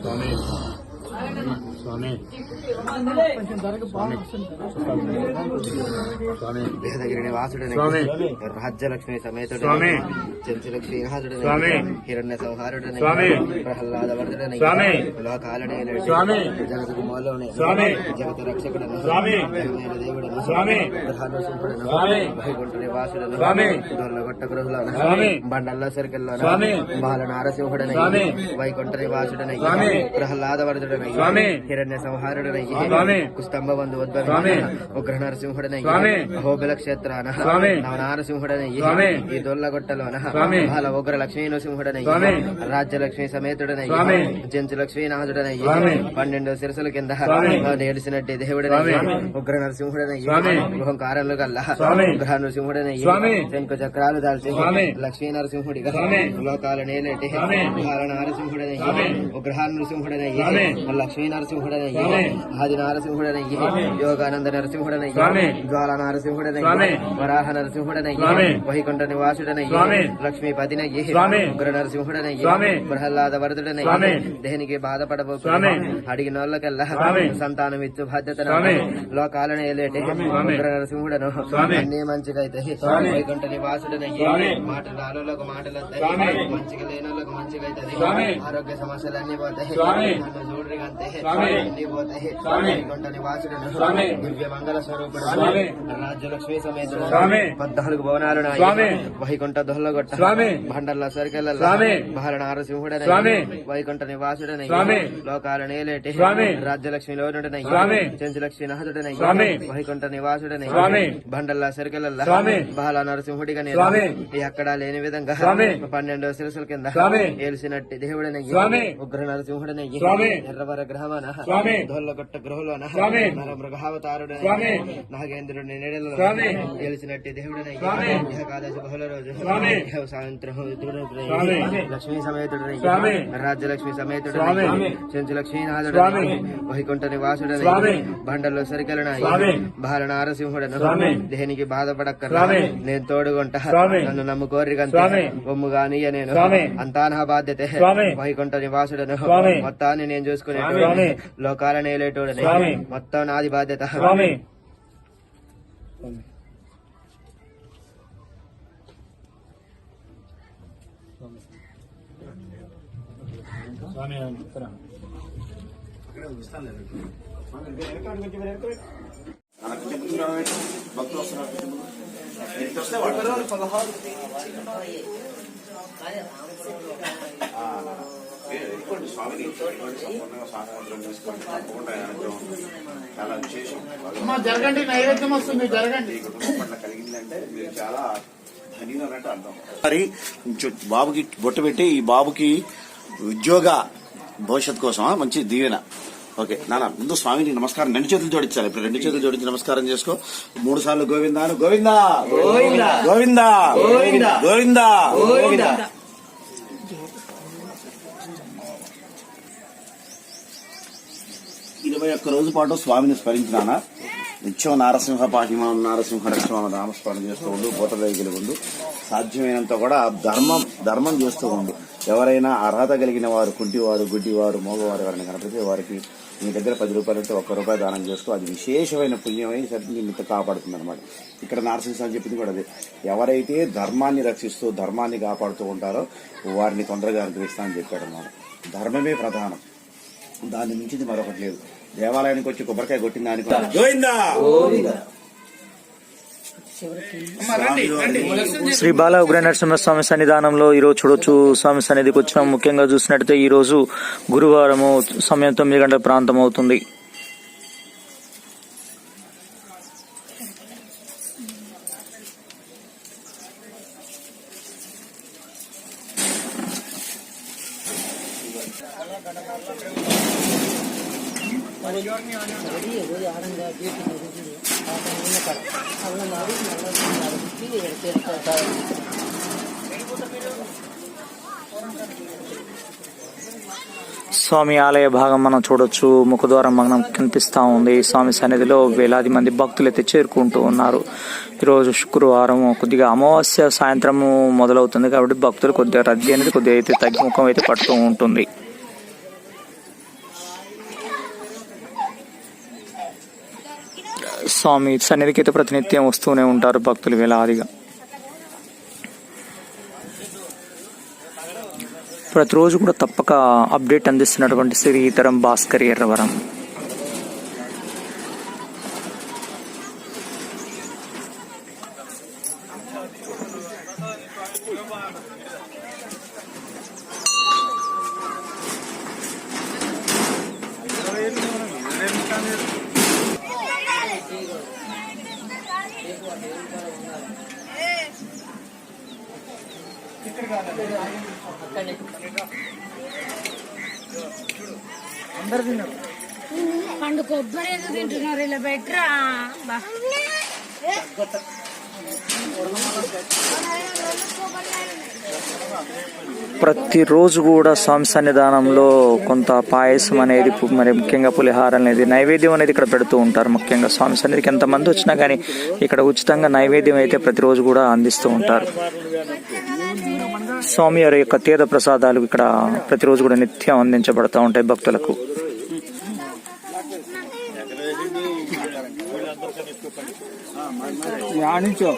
స్వామి స్వామి స్వామి వేదగిరిని వాసుడని స్వామి. రాజ్యలక్ష్మి సమేతుడని స్వామి. చెంచులక్ష్మి స్వామి. హిరణ్య సంహారుడని స్వామి. ప్రహ్లాద వర్ధుడని స్వామి. లోకాలని స్వామి. జగతకు మూలవని స్వామి. జగత రక్షకుడని స్వామి. దేవుడని స్వామి. ప్రధానసింహుడని స్వామి. వైకుంఠ నివాసుడని స్వామి. దొల్లగొట్ట గృహలోన స్వామి. బండల్ల సరికల్లోన స్వామి. బాల నారసింహుడని స్వామి. వైకుంఠ నివాసుడని స్వామి. ప్రహ్లాద వర్ధుడని స్వామి. స్వామి. ఉగ్ర నరసింహుడని స్వామి. అహోబిల క్షేత్రాన స్వామి. నవనారసింహుడని స్వామి. ఈ దొల్లగొట్టలోన స్వామి. బాల ఉగ్ర లక్ష్మీ నరసింహుడని స్వామి. రాజ్యలక్ష్మి సమేతుడని. జంతు లక్ష్మీనాథుడని. పన్నెండు శిరసుల కింద స్వామి. నేడిసినట్టి దేవుడని. ఉగ్ర నరసింహుడని. గృహంకారంలో గల్ల. ఉగ్ర నరసింహుడని స్వామి. శంకు చక్రాలు దాల్చి. లక్ష్మీ నరసింహుడిగా. లోకాల నేలేటి నారసింహుడని స్వామి. ఉగ్రహ నరసింహుడని స్వామి. లక్ష్మీ నరసింహుడని స్వామి. ఆది నారసింహుడని స్వామి. యోగానంద నరసింహుడని స్వామి. జ్వాల నరసింహుడని స్వామి. వరాహ నరసింహుడని స్వామి. వైకుంఠ నివాసుడని స్వామి. లక్ష్మీపతిని స్వామి. ఉగ్ర నరసింహుడని స్వామి. ప్రహ్లాద వరదుడని స్వామి. దేనికి బాధపడబోకు. అడిగినోళ్ళకెల్లా. సంతానం ఇచ్చు బాధ్యత. లోకాలను ఏలేటి. ఉగ్ర నరసింహుడను. అన్ని మంచిగైతే. వైకుంఠ నివాసుడని స్వామి. మాటలు మాటలు. మంచిగా లేనోళ్ళకు మంచిగా అవుతుంది. ఆరోగ్య సమస్యలు అన్ని పోతాయి. నన్ను చూడరి అంతే నివాసుడను స్వామి. దివ్య మంగళ స్వరూపుడు. రాజ్యలక్ష్మి స్వామి. పద్నాలుగు భవనాలు. వైకుంఠ దొహలగొట్ట స్వామి. భండర్ల సరికెళ్ళ స్వామి. బాల నారసింహుడని స్వామి. వైకుంఠ నివాసుడని స్వామి. లోకాల నేలేటి స్వామి. రాజ్యలక్ష్మి లోనుడని స్వామి. చెంచులక్ష్మి స్వామి. వైకుంఠ నివాసుడని స్వామి. భండర్ల సరికెళ్ళ స్వామి. బాల నరసింహుడిగా నేను స్వామి. ఎక్కడా లేని విధంగా స్వామి. పన్నెండు శిరసుల కింద స్వామి. ఏలిసినట్టి దేవుడని స్వామి. ఉగ్ర నరసింహుడని స్వామి. ఎర్రవర గ్రహమన. దొల్లగొట్ట మృగహావతారుడని స్వామి. నాగేంద్రుడిని నెడలో. గెలిచినట్టి దేవుడని. ఏకాదశి బహుళ రోజు. సాయంత్రం. లక్ష్మీ సమేతుడని. రాజ్యలక్ష్మి. సమేతుడని చెంచు స్వామి. లక్ష్మీనాథుడని వైకుంఠ నివాసుడని స్వామి. బండల్లో సరికలన స్వామి. బాల నారసింహుడను స్వామి. దేనికి బాధపడక్క స్వామి. నేను తోడుగుంట. నన్ను నమ్ముకోరి స్వామి. బొమ్ము గాని నేను. అంతా నా బాధ్యత. వైకుంఠ నివాసుడను. మొత్తాన్ని నేను చూసుకునే. లోకాలను ఏలేటోడని స్వామి. మొత్తం నాది బాధ్యత. స్వామి. స్వామి. భక్తులు వస్తున్నారు ఇంటికి వస్తే వాడు ఆ, ఏ, ఇదిగోండి స్వామిని ఇదిగోండి సంపూర్ణంగా స్వాతంత్రం చేసుకోండి తప్పకుండా ఆయన అనుగ్రహం చాలా విశేషం అమ్మా జరగండి నైవేద్యం వస్తుంది జరగండి. ఈ కుటుంబం పట్ల కలిగిందంటే మీరు చాలా ధనియులు అన్నట్టు అర్థం మరి బాబుకి బొట్టు పెట్టి ఈ బాబుకి ఉద్యోగ భవిష్యత్ కోసం మంచి దీవెన. ఓకే నాన్న ముందు స్వామిని నమస్కారం. రెండు చేతులు జోడించాలి. ఇప్పుడు రెండు చేతులు జోడించి నమస్కారం చేసుకో. మూడు సార్లు. గోవిందా! గోవిందా! గోవిందా! గోవిందా! గోవిందా! ఇరవై ఒక్క రోజు పాటు స్వామిని స్మరించినానా? నిత్యం నారసింహ పాహిమ నారసింహ రక్షణ నామస్మరణ చేస్తూ ఉండు పూతదగిలి ఉండు. సాధ్యమైనంత కూడా ధర్మం ధర్మం చేస్తూ ఉండు. ఎవరైనా అర్హత కలిగిన వారు కుంటివారు గుడ్డివారు మగవారు ఎవరైనా కనిపిస్తే వారికి మీ దగ్గర పది రూపాయలు ఉంటే ఒక్క రూపాయి దానం చేసుకో. అది విశేషమైన పుణ్యమై నిమిత్త కాపాడుతుంది అనమాట ఇక్కడ నారసింహ అని చెప్పింది కూడా అదే. ఎవరైతే ధర్మాన్ని రక్షిస్తూ ధర్మాన్ని కాపాడుతూ ఉంటారో వారిని తొందరగా అనుగ్రహిస్తానని చెప్పాడు అన్నమాట ధర్మమే ప్రధానం. దాన్ని మించింది మరొకటి లేదు. దేవాలయానికి వచ్చి కొబ్బరికాయ కొట్టిన దానికి శ్రీ బాల ఉగ్ర నరసింహస్వామి సన్నిధానంలో ఈ రోజు చూడొచ్చు. స్వామి సన్నిధికి వచ్చినాం ముఖ్యంగా చూసినట్టయితే ఈ రోజు గురువారము సమయం తొమ్మిది గంటల ప్రాంతం అవుతుంది. స్వామి ఆలయ భాగం మనం చూడొచ్చు. ముఖద్వారం మనం కనిపిస్తూ ఉంది. స్వామి సన్నిధిలో వేలాది మంది భక్తులు అయితే చేరుకుంటూ ఉన్నారు. ఈరోజు శుక్రవారం కొద్దిగా అమావాస్య సాయంత్రము మొదలవుతుంది కాబట్టి భక్తులు కొద్దిగా రద్దీ అనేది కొద్దిగా అయితే తగ్గిముఖం అయితే పడుతూ ఉంటుంది. స్వామి సన్నిధికి అయితే ప్రతినిత్యం వస్తూనే ఉంటారు భక్తులు వేలాదిగా. ప్రతిరోజు కూడా తప్పక అప్డేట్ అందిస్తున్నటువంటి శ్రీతరం భాస్కర్ ఎర్రవరం. పండు కొబ్బరి ఏదో తింటున్నారు ఇలా బెటరా ప్రతిరోజు కూడా స్వామి సన్నిధానంలో కొంత పాయసం అనేది మరి ముఖ్యంగా పులిహార అనేది నైవేద్యం అనేది ఇక్కడ పెడుతూ ఉంటారు. ముఖ్యంగా స్వామి సన్నిధికి ఎంతమంది వచ్చినా కానీ ఇక్కడ ఉచితంగా నైవేద్యం అయితే ప్రతిరోజు కూడా అందిస్తూ ఉంటారు. స్వామి వారి యొక్క తీర్థ ప్రసాదాలు ఇక్కడ ప్రతిరోజు కూడా నిత్యం అందించబడతా ఉంటాయి భక్తులకు. యానించో